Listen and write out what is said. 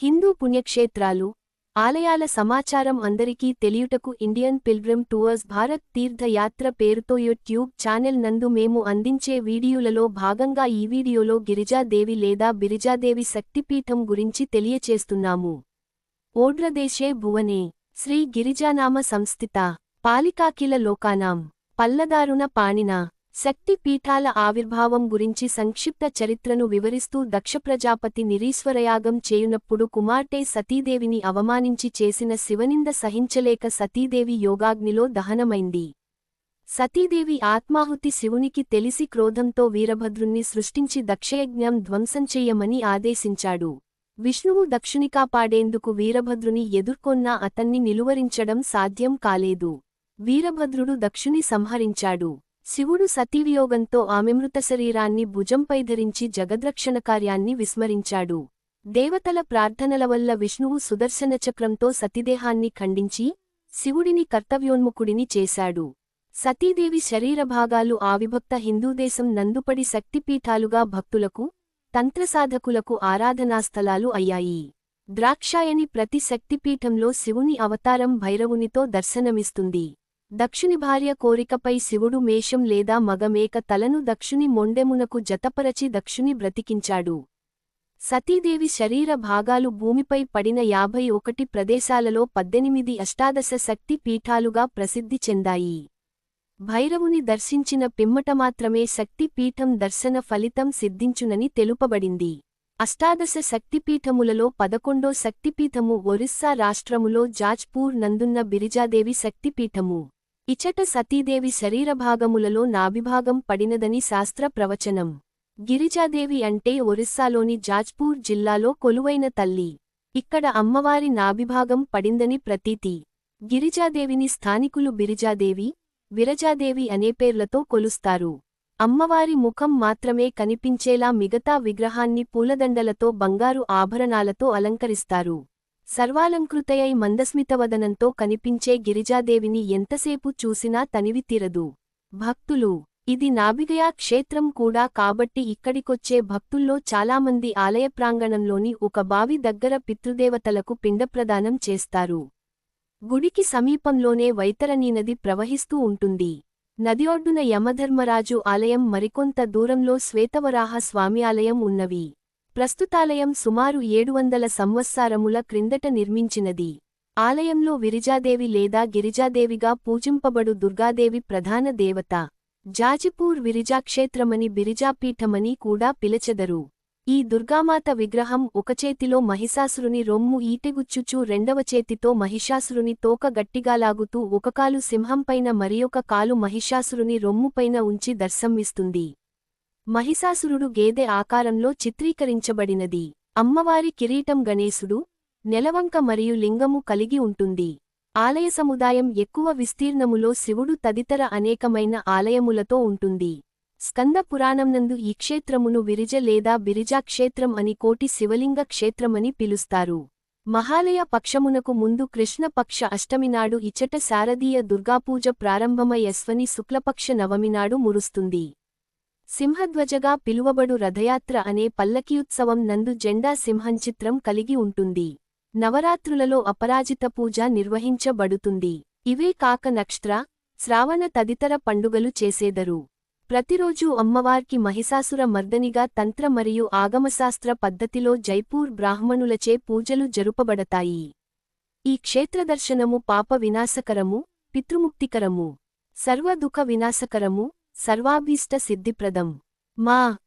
హిందూ పుణ్యక్షేత్రాలు ఆలయాల సమాచారం అందరికీ తెలియుటకు ఇండియన్ పిల్గ్రిమ్ టూర్స్ భారత్ తీర్థయాత్ర పేరుతో యూట్యూబ్ ఛానెల్ నందు మేము అందించే వీడియోలలో భాగంగా ఈ వీడియోలో గిరిజాదేవి లేదా బిరిజాదేవి శక్తిపీఠం గురించి తెలియచేస్తున్నాము. ఓడ్రదేశే భువనే శ్రీ గిరిజానామ సంస్థిత పాలికాకిల లోకానాం పల్లదారుణ పాణిన శక్తి పీఠాల ఆవిర్భావం గురించి సంక్షిప్త చరిత్రను వివరిస్తూ దక్షప్రజాపతి నిరీశ్వరయాగం చేయునప్పుడు కుమార్తె సతీదేవిని అవమానించి చేసిన శివనింద సహించలేక సతీదేవి యోగాగ్నిలో దహనమైంది. సతీదేవి ఆత్మాహుతి శివునికి తెలిసి క్రోధంతో వీరభద్రుణ్ణి సృష్టించి దక్షయజ్ఞం ధ్వంసం చెయ్యమని ఆదేశించాడు. విష్ణువు దక్షుని కాపాడేందుకు వీరభద్రుని ఎదుర్కొన్నా అతన్ని నిలువరించడం సాధ్యం కాలేదు. వీరభద్రుడు దక్షుని సంహరించాడు. శివుడు సతీవియోగంతో ఆమెమృత శరీరాన్ని భుజంపై ధరించి జగద్రక్షణ కార్యాన్ని విస్మరించాడు. దేవతల ప్రార్థనల వల్ల విష్ణువు సుదర్శన చక్రంతో సతీదేహాన్ని ఖండించి శివుడిని కర్తవ్యోన్ముఖుడిని చేశాడు. సతీదేవి శరీరభాగాలు ఆవిభక్త హిందూదేశం నందుపడి శక్తిపీఠాలుగా భక్తులకు తంత్రసాధకులకు ఆరాధనాస్థలాలు అయ్యాయి. ద్రాక్షాయని ప్రతి శక్తిపీఠంలో శివుని అవతారం భైరవునితో దర్శనమిస్తుంది. దక్షుని భార్య కోరికపై శివుడు మేషం లేదా మగమేక తలను దక్షుని మొండెమునకు జతపరచి దక్షుని బ్రతికించాడు. సతీదేవి శరీర భాగాలు భూమిపై పడిన యాభై ఒకటి ప్రదేశాలలో పద్దెనిమిది అష్టాదశ శక్తి పీఠాలుగా ప్రసిద్ధి చెందాయి. భైరవుని దర్శించిన పిమ్మట మాత్రమే శక్తి పీఠం దర్శన ఫలితం సిద్ధించునని తెలుపబడింది. అష్టాదశ శక్తిపీఠములలో పదకొండో శక్తిపీఠము ఒరిస్సా రాష్ట్రములో జాజ్పూర్ నందున్న బిరిజాదేవి శక్తిపీఠము ఇచట సతీదేవి శరీరభాగములలో నాభిభాగం పడినదని శాస్త్ర ప్రవచనం. గిరిజాదేవి అంటే ఒరిస్సాలోని జాజ్పూర్ జిల్లాలో కొలువైన తల్లి. ఇక్కడ అమ్మవారి నాభిభాగం పడిందని ప్రతీతి. గిరిజాదేవిని స్థానికులు బిరిజాదేవి విరజాదేవి అనే పేర్లతో కొలుస్తారు. అమ్మవారి ముఖం మాత్రమే కనిపించేలా మిగతా విగ్రహాన్ని పూలదండలతో బంగారు ఆభరణాలతో అలంకరిస్తారు. సర్వాలంకృతయై మందస్మితవదనంతో కనిపించే గిరిజాదేవిని ఎంతసేపు చూసినా తనివి తీరదు. భక్తులు ఇది నాభిగయా క్షేత్రం కూడా కాబట్టి ఇక్కడికొచ్చే భక్తుల్లో చాలామంది ఆలయ ప్రాంగణంలోని ఒక బావి దగ్గర పితృదేవతలకు పిండప్రదానం చేస్తారు. గుడికి సమీపంలోనే వైతరణీ నది ప్రవహిస్తూ ఉంటుంది. నది ఒడ్డున యమధర్మరాజు ఆలయం మరికొంత దూరంలో శ్వేతవరాహ స్వామి ఆలయం ఉన్నవి. ప్రస్తుతాలయం సుమారు ఏడు వందల సంవత్సరముల క్రిందట నిర్మించినది. ఆలయంలో విరిజాదేవి లేదా గిరిజాదేవిగా పూజింపబడు దుర్గాదేవి ప్రధాన దేవత. జాజిపూర్ విరిజాక్షేత్రమని బిరిజాపీఠమని కూడా పిలచెదరు. ఈ దుర్గామాత విగ్రహం ఒకచేతిలో మహిషాసురుని రొమ్ము ఈటెగుచ్చుచూ రెండవ చేతితో మహిషాసురుని తోక గట్టిగాలాగుతూ ఒకకాలు సింహంపైన మరియొక కాలు మహిషాసురుని రొమ్ముపైన ఉంచి దర్శనమిస్తుంది. మహిషాసురుడు గేదె ఆకారంలో చిత్రీకరించబడినది. అమ్మవారి కిరీటం గణేశుడు నెలవంక మరియు లింగము కలిగి ఉంటుంది. ఆలయ సముదాయం ఎక్కువ విస్తీర్ణములో శివుడు తదితర అనేకమైన ఆలయములతో ఉంటుంది. స్కంద పురాణంనందు ఈ క్షేత్రమును విరిజ లేదా బిరిజాక్షేత్రం అని కోటి శివలింగ క్షేత్రమని పిలుస్తారు. మహాలయ పక్షమునకు ముందు కృష్ణపక్ష అష్టమినాడు ఇచట శారదీయ దుర్గాపూజ ప్రారంభమయస్వని శుక్లపక్ష నవమినాడు మురుస్తుంది. సింహధ్వజగా పిలువబడు రథయాత్ర అనే పల్లకీయుత్సవం నందు జెండా సింహంచిత్రం కలిగి ఉంటుంది. నవరాత్రులలో అపరాజిత పూజ నిర్వహించబడుతుంది. ఇవే కాక నక్షత్ర శ్రావణ తదితర పండుగలు చేసేదరు. ప్రతిరోజూ అమ్మవార్కి మహిషాసుర మర్దనిగా తంత్ర మరియు ఆగమశాస్త్ర పద్ధతిలో జైపూర్ బ్రాహ్మణులచే పూజలు జరుపబడతాయి. ఈ క్షేత్రదర్శనము పాప వినాశకరము పితృముక్తికరము సర్వదుఖ వినాశకరము సర్వాభీష్ట సిద్ధిప్రదం. మా